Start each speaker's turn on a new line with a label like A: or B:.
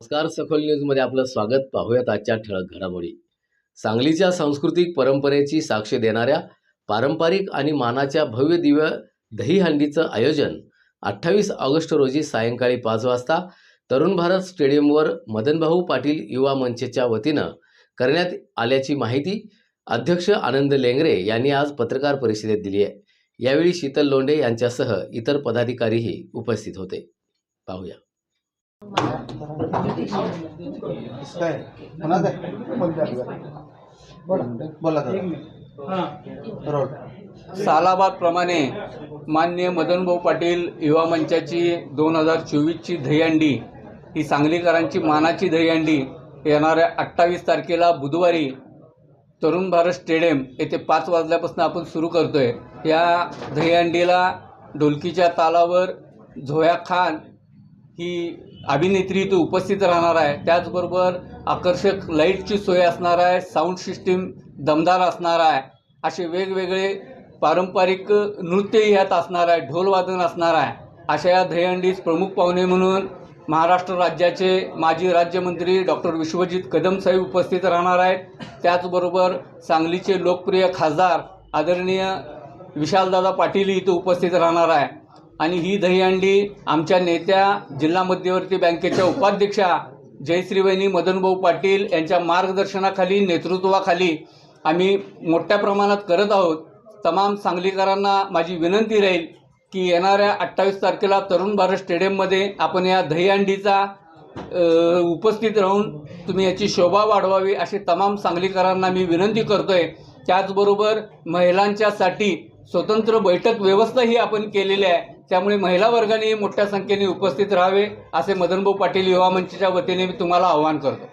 A: नमस्कार सखोल न्यूजमध्ये आपलं स्वागत. पाहूयात आजच्या ठळक घडामोडी. सांगलीच्या सांस्कृतिक परंपरेची साक्ष देणाऱ्या पारंपरिक आणि मानाच्या भव्य दिव्य दहीहंडीचं आयोजन अठ्ठावीस ऑगस्ट रोजी सायंकाळी पाच वाजता तरुण भारत स्टेडियमवर मदनभाऊ पाटील युवा मंचच्या वतीनं करण्यात आल्याची माहिती अध्यक्ष आनंद लेंगरे यांनी आज पत्रकार परिषदेत दिली आहे. यावेळी शीतल लोंढे यांच्यासह इतर पदाधिकारीही उपस्थित होते. पाहूया.
B: काय? म्हणा काय? बोलते
C: सालाबादप्रमाणे मान्य मदनभाऊ पाटील युवा मंचाची दोन हजार चोवीसची दहीहंडी ही सांगलीकरांची मानाची दहीहंडी येणाऱ्या अठ्ठावीस तारखेला बुधवारी तरुण भारत स्टेडियम येथे पाच वाजल्यापासून आपण सुरू करतोय. या दहीहंडीला ढोलकीच्या तालावर झोया खान ही अभिनेत्री इथं उपस्थित राहणार आहे. त्याचबरोबर आकर्षक लाईटची सोय असणार आहे साऊंड सिस्टीम दमदार असणार आहे. असे वेगवेगळे पारंपरिक नृत्यही ह्यात असणार आहे ढोलवादन असणार आहे. अशा या दहीहंडीस प्रमुख पाहुणे म्हणून महाराष्ट्र राज्याचे माजी राज्यमंत्री डॉक्टर विश्वजित कदम साहेब उपस्थित राहणार आहेत. त्याचबरोबर सांगलीचे लोकप्रिय खासदार आदरणीय विशालदादा पाटील इथं उपस्थित राहणार आहे. आणि ही दहीहंडी आमच्या नेत्या जिल्हा मध्यवर्ती बँकेच्या उपाध्यक्षा जयश्रीवहिनी मदनभाऊ पाटील यांच्या मार्गदर्शनाखाली नेतृत्वाखाली आम्ही मोठ्या प्रमाणात करत आहोत. तमाम सांगलीकरांना माझी विनंती राहील की येणाऱ्या अठ्ठावीस तारखेला तरुण भारत स्टेडियममध्ये आपण या दहीहंडीचा उपस्थित राहून तुम्ही याची शोभा वाढवावी अशी तमाम सांगलीकरांना मी विनंती करतोय. त्याचबरोबर महिलांच्यासाठी स्वतंत्र बैठक व्यवस्थाही आपण केलेली आहे. त्यामुळे महिला वर्गाने मोठ्या संख्येने उपस्थित राहावे असे मदनभाऊ पाटील युवा मंचच्या वतीने मी तुम्हाला आवाहन करतो.